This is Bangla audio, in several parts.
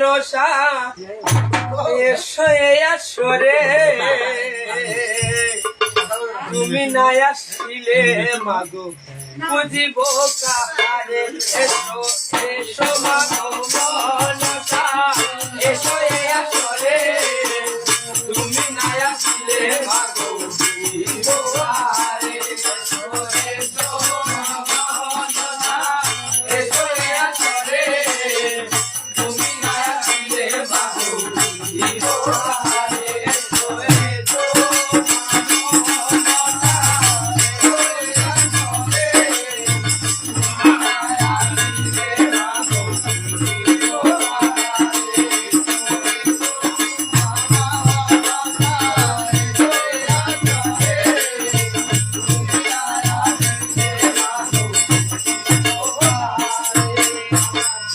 নশা এসো এসো রে তুমি না আসিলে মাগো বুঝিব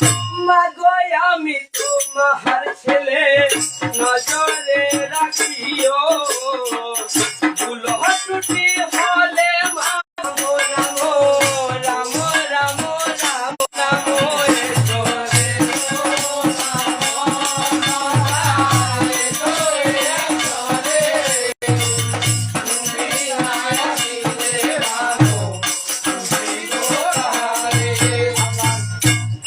My.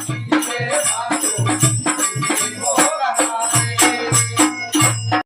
心情美